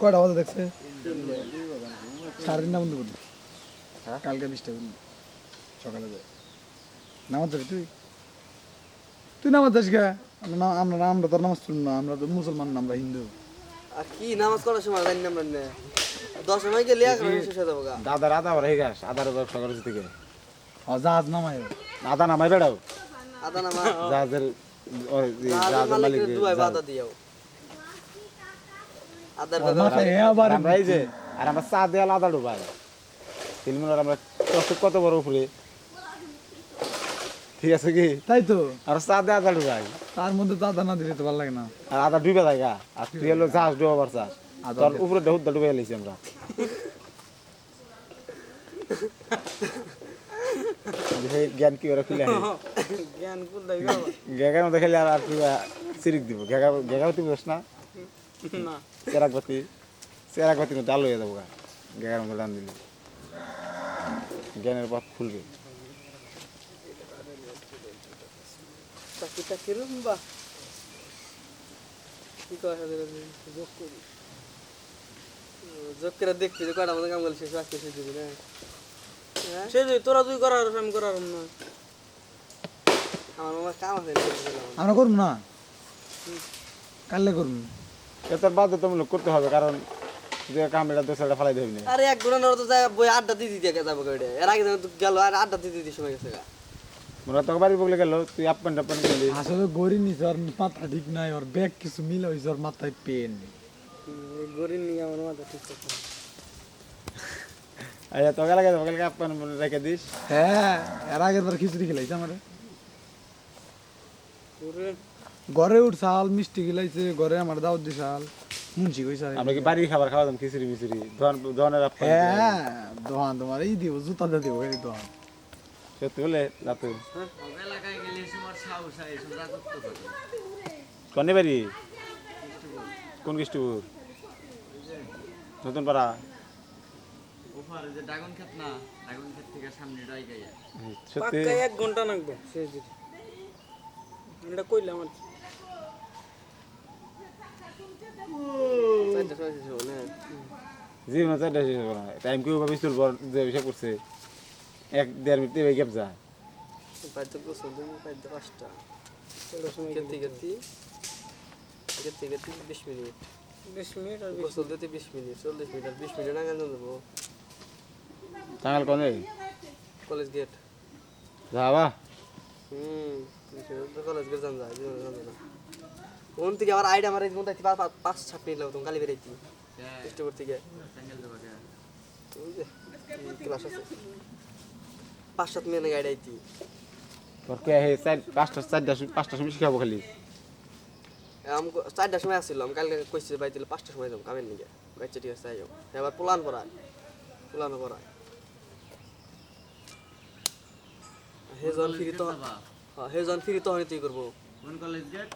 কয়টা বাজে দেখছে? সাড়ে তিনটা বন্ধু হ্যাঁ? কালকে বিশটা বন্ধু সকালে যায়। নামাজ যাবি তুই? তুই নামাজ যাস গা আমরা আমরা আমরা তো নামাজ পড়ি না আমরা তো মুসলমান না আমরা হিন্দু। আর কি নামাজ করার সময় জানি না আমরা। দশ সময় গেলে এক সময় শেষ হয়ে যাব গা। দাদার আদা ভরে গাছ আদার ব্যবসা করেছে থেকে। ও জাহাজ নামায়। আদা নামাই বেড়াও। আদা নামাজ জাহাজের মালিক বাধা দিয়াও। আদার আমরা এই যে আর আমরা চা দেওয়াল আদা ডুবাই তিলমিনার আমরা কত বড় উপরে। ঠিক আছে কি? তাই তো। আর চা দিয়ে আদা ডুবাই। তার মধ্যে তো আদা না দিলে তো ভালো লাগে না। আর আদা ডুবে যায় আর তুই হলো জাহাজ ডুবাবার চাষ আদা উপরে হুদ্দা ডুবে এলিছি আমরা। জ্ঞান কি করে খুলে জ্ঞান দাই গেগার মধ্যে খেলে আর তুই সিরিক দিব। গেগা গেগাবতী বুঝস না। না। চেরাকবাতি চেরাকবাতির মধ্যে আলো হয়ে যাব গা। গেগার মধ্যে দিলে। জ্ঞানের পথ খুলবে। কি যোগ করি। যোগ করে দেখবি যে কয়টা মতো কাম করলে শেষ আজকে শেষ দিবি না। সে যদি তোরা তুই করার আমি করার না। আমার মামার কাম আছে আমরা করব না। কাললে করব। এ তোর বাধ্যতামূলক করতে হবে কারণ যে কাম এটা দোষটা ফেলাই দেবি না। আরে এক ঘণ্টা তো যায় বই আড্ডা দিয়ে দিতে যাব এর আগে তো গেল আর আড্ডা দিয়ে দিতে সময় গেছে মোরা তোকে বাড়ি বগলে গেল তুই আসলে ওর মাথা ঠিক নাই ওর ব্যাগ কিছু মিলে হয়েছে ওর মাথায় পেন গরিব নিয়ে আমার মাথা ঠিক আছে। আচ্ছা তোকে লাগে তোকে লাগে আপ্পান রেখে দিস। হ্যাঁ এর আগের বার খিচুড়ি খেলাইছে আমার। ঘরে উঠছাল মিষ্টি খেলাইছে ঘরে আমার দাওয়াত দিছাল মুন্সি কইছে আমরা কি বাড়ির খাবার খাওয়া দাম খিচুড়ি মিচুড়ি ধন ধনের আপ্পান হ্যাঁ দোহান তোমার এই দিব জুতা দিয়ে দিব এই দোহান সত্যি বলে লাতু এলাকায় গেলে তোমার সাহস রাজত্ব করে কনে বাড়ি? কোন কৃষ্ণপুর নতুন পাড়া ওপারে যে ড্রাগন ক্ষেত না ড্রাগন ক্ষেত থেকে সামনে ডাই সত্যি। এক ঘণ্টা লাগবে শেষ দিতে এটা কইলে আমার চারটা সময় শেষ হবে না জীবনে চারটা শেষ হবে না টাইম কেউ ভাবি চুল বর যে বিষয় করছে এক দেড় মিনিট এই গ্যাপ যা পাইতে গোসল দিন পাইতে পাঁচটা কেতে কেতে কেতে কেতে বিশ মিনিট। বিশ মিনিট আর গোসল দিতে বিশ মিনিট। চল্লিশ মিনিট বিশ মিনিট। আগে দেবো টাঙ্গাল কনে কলেজ গেট। যাবা? হুম কলেজ যায় জীবনে জানো না। ওন থেকে আবার আইডা মারে মধ্যে পাঁচ ছাপ কালি বেরাইতি পাঁচ সাত মিনিট গাইড আইতি তোর কে হে চার পাঁচটা চারটা সময় শিখাবো খালি। আমি চারটার সময় আসছিল আমি কালকে কইছি দিলে পাঁচটার সময় যাব কামের নিকে। বাচ্চা ঠিক আছে যাও এবার প্লান করায় প্লানও করায় হে জন ফিরি তো হ্যাঁ, হে জন ফিরি তখনই তুই করব। কোন কলেজ গেট